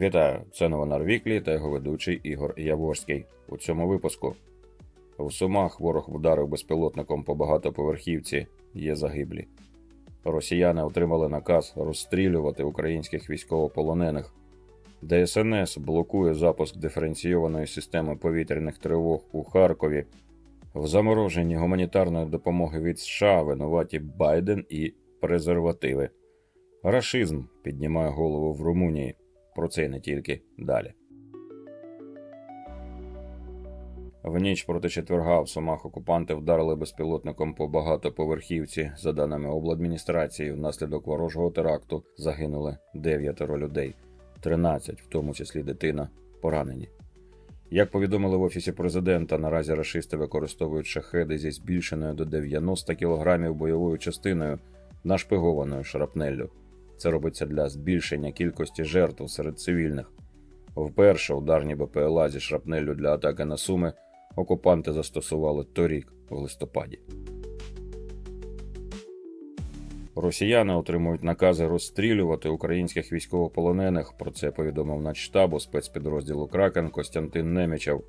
Вітаю! Це новина Рвіклі та його ведучий Ігор Яворський. У цьому випуску в Сумах ворог вдарив безпілотником по багатоповерхівці. Є загиблі. Росіяни отримали наказ розстрілювати українських військовополонених. ДСНС блокує запуск диференційованої системи повітряних тривог у Харкові. В замороженні гуманітарної допомоги від США винуваті Байден і презервативи. Рашизм піднімає голову в Румунії. Про це і не тільки далі. В ніч проти четверга в Сумах окупанти вдарили безпілотником по багатоповерхівці. За даними обладміністрації, внаслідок ворожого теракту загинули дев'ятеро людей, 13, в тому числі дитина, поранені. Як повідомили в офісі президента, наразі рашисти використовують шахеди зі збільшеною до 90 кг бойовою частиною, нашпигованою шрапнеллю. Це робиться для збільшення кількості жертв серед цивільних. Вперше ударні БПЛА зі шрапнеллю для атаки на Суми окупанти застосували торік в листопаді. Росіяни отримують накази розстрілювати українських військовополонених. Про це повідомив начштабу спецпідрозділу Кракен Костянтин Немічев.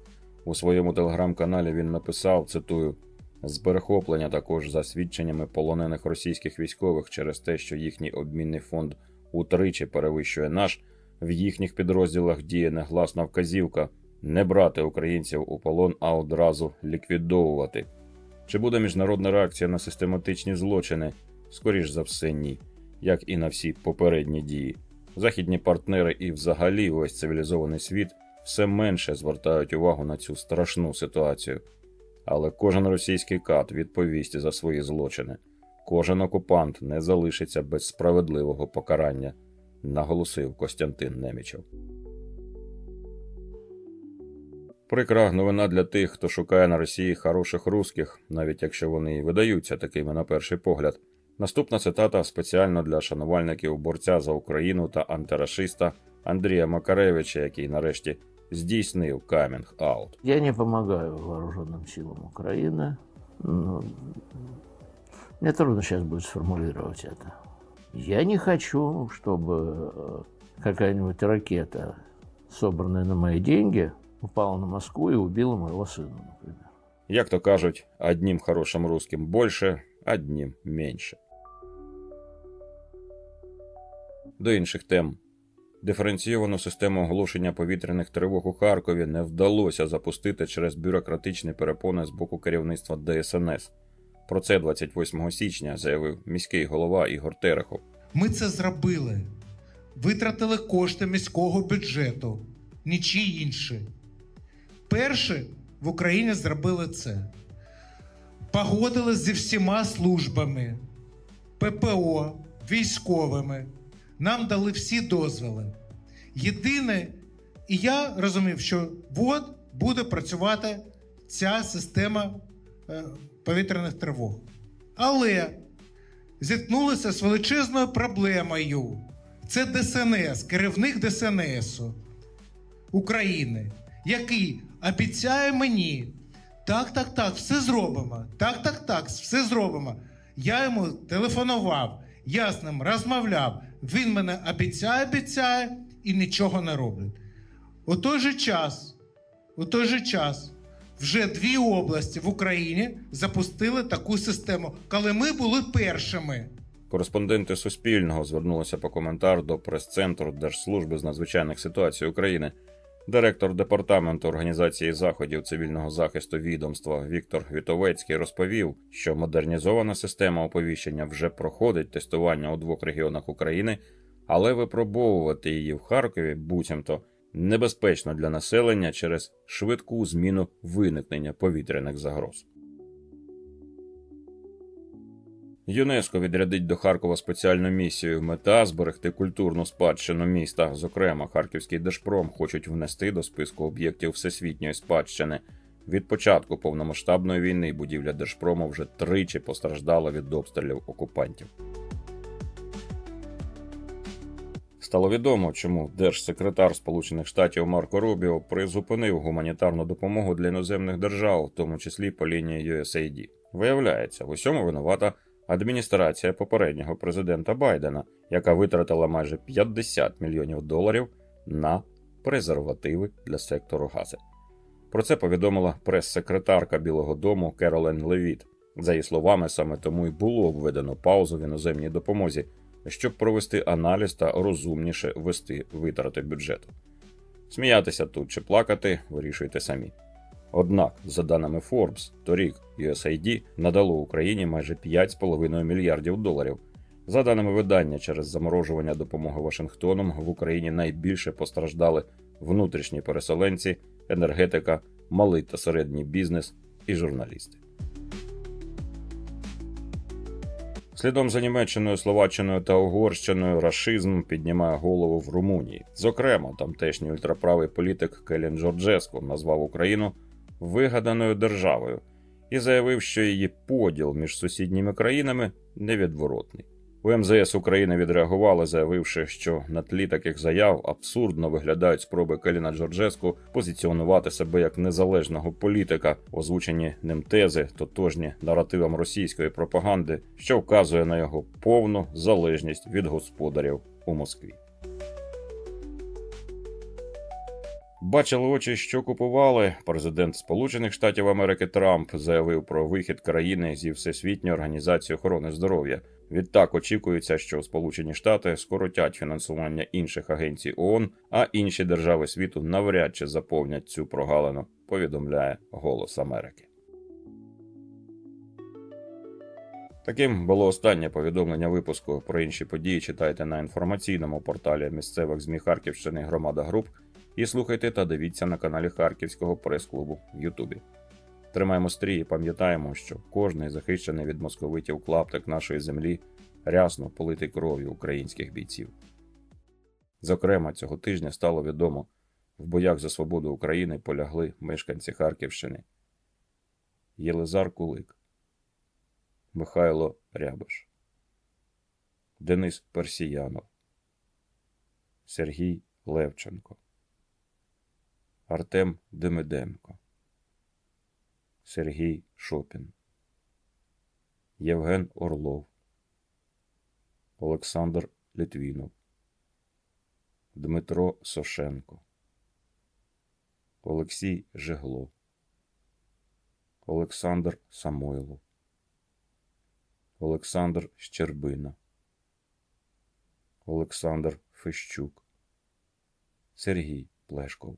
У своєму телеграм-каналі він написав: цитую: з перехоплення також за свідченнями полонених російських військових через те, що їхній обмінний фонд утричі перевищує наш, в їхніх підрозділах діє негласна вказівка не брати українців у полон, а одразу ліквідовувати. Чи буде міжнародна реакція на систематичні злочини? Скоріш за все, ні, як і на всі попередні дії. Західні партнери і, взагалі, весь цивілізований світ все менше звертають увагу на цю страшну ситуацію. Але кожен російський кат відповість за свої злочини. Кожен окупант не залишиться без справедливого покарання, наголосив Костянтин Немічев. Прикра новина для тих, хто шукає на Росії хороших русських, навіть якщо вони і видаються такими на перший погляд. Наступна цитата спеціально для шанувальників борця за Україну та антирашиста Андрія Макаревича, який нарешті здійснив камінг аут. Я не помогаю вооруженным силам Украины. но Мне трудно сейчас будет сформулировать это. Я не хочу, чтобы э, какая-нибудь ракета, собранная на мои деньги, упала на Москву и убила моего сына, например. Як то кажуть, одним хорошим русским більше, одним менше. До інших тем. Диференційовану систему оголошення повітряних тривог у Харкові не вдалося запустити через бюрократичні перепони з боку керівництва ДСНС. Про це 28 січня заявив міський голова Ігор Терехов. Ми це зробили. Витратили кошти міського бюджету, нічі інші. Перші в Україні зробили це. Погодили зі всіма службами, ППО, військовими. Нам дали всі дозволи. Єдине, і я розумів, що от буде працювати ця система е, повітряних тривог. Але зіткнулися з величезною проблемою. Це ДСНС, керівник ДСНСу України, який обіцяє мені, так, так, так, все зробимо. Так, так, так, все зробимо. Я йому телефонував, я з ним розмовляв. Він мене обіцяє, обіцяє і нічого не робить. У той же час, у той же час вже дві області в Україні запустили таку систему, коли ми були першими. Кореспонденти Суспільного звернулися по коментар до прес-центру Держслужби з надзвичайних ситуацій України. Директор департаменту організації заходів цивільного захисту відомства Віктор Вітовецький розповів, що модернізована система оповіщення вже проходить тестування у двох регіонах України, але випробовувати її в Харкові буцімто небезпечно для населення через швидку зміну виникнення повітряних загроз. ЮНЕСКО відрядить до Харкова спеціальну місію. Мета зберегти культурну спадщину міста. Зокрема, Харківський Держпром хочуть внести до списку об'єктів всесвітньої спадщини. Від початку повномасштабної війни будівля Держпрому вже тричі постраждала від обстрілів окупантів. Стало відомо, чому держсекретар Сполучених Штатів Марко Рубіо призупинив гуманітарну допомогу для іноземних держав, в тому числі по лінії USAID. Виявляється, в усьому винувата адміністрація попереднього президента Байдена, яка витратила майже 50 мільйонів доларів на презервативи для сектору Гази. Про це повідомила прес-секретарка Білого Дому Керолен Левіт. За її словами, саме тому й було введено паузу в іноземній допомозі, щоб провести аналіз та розумніше вести витрати бюджету. Сміятися тут чи плакати вирішуйте самі. Однак, за даними Forbes, торік USAID надало Україні майже 5,5 мільярдів доларів. За даними видання, через заморожування допомоги Вашингтоном в Україні найбільше постраждали внутрішні переселенці, енергетика, малий та середній бізнес і журналісти. Слідом за Німеччиною, Словаччиною та Угорщиною рашизм піднімає голову в Румунії. Зокрема, тамтешній ультраправий політик Келін Джорджеско назвав Україну вигаданою державою і заявив, що її поділ між сусідніми країнами невідворотний. У МЗС України відреагували, заявивши, що на тлі таких заяв абсурдно виглядають спроби Келіна Джорджеску позиціонувати себе як незалежного політика, озвучені ним тези, тотожні наративам російської пропаганди, що вказує на його повну залежність від господарів у Москві. Бачили очі, що купували. Президент Сполучених Штатів Америки Трамп заявив про вихід країни зі Всесвітньої організації охорони здоров'я. Відтак очікується, що Сполучені Штати скоротять фінансування інших агенцій ООН, а інші держави світу навряд чи заповнять цю прогалину. Повідомляє Голос Америки. Таким було останнє повідомлення випуску. Про інші події читайте на інформаційному порталі місцевих ЗМІ Харківщини Громада Груп і слухайте та дивіться на каналі Харківського прес-клубу в Ютубі. Тримаємо стрій і пам'ятаємо, що кожний захищений від московитів клаптик нашої землі рясно политий кров'ю українських бійців. Зокрема, цього тижня стало відомо, в боях за свободу України полягли мешканці Харківщини Єлизар Кулик, Михайло Рябиш, Денис Персіянов, Сергій Левченко, Артем Демиденко. Сергій Шопін, Євген Орлов, Олександр Литвінов, Дмитро Сошенко, Олексій Жегло, Олександр Самойлов, Олександр Щербина, Олександр Фещук, Сергій Плешков.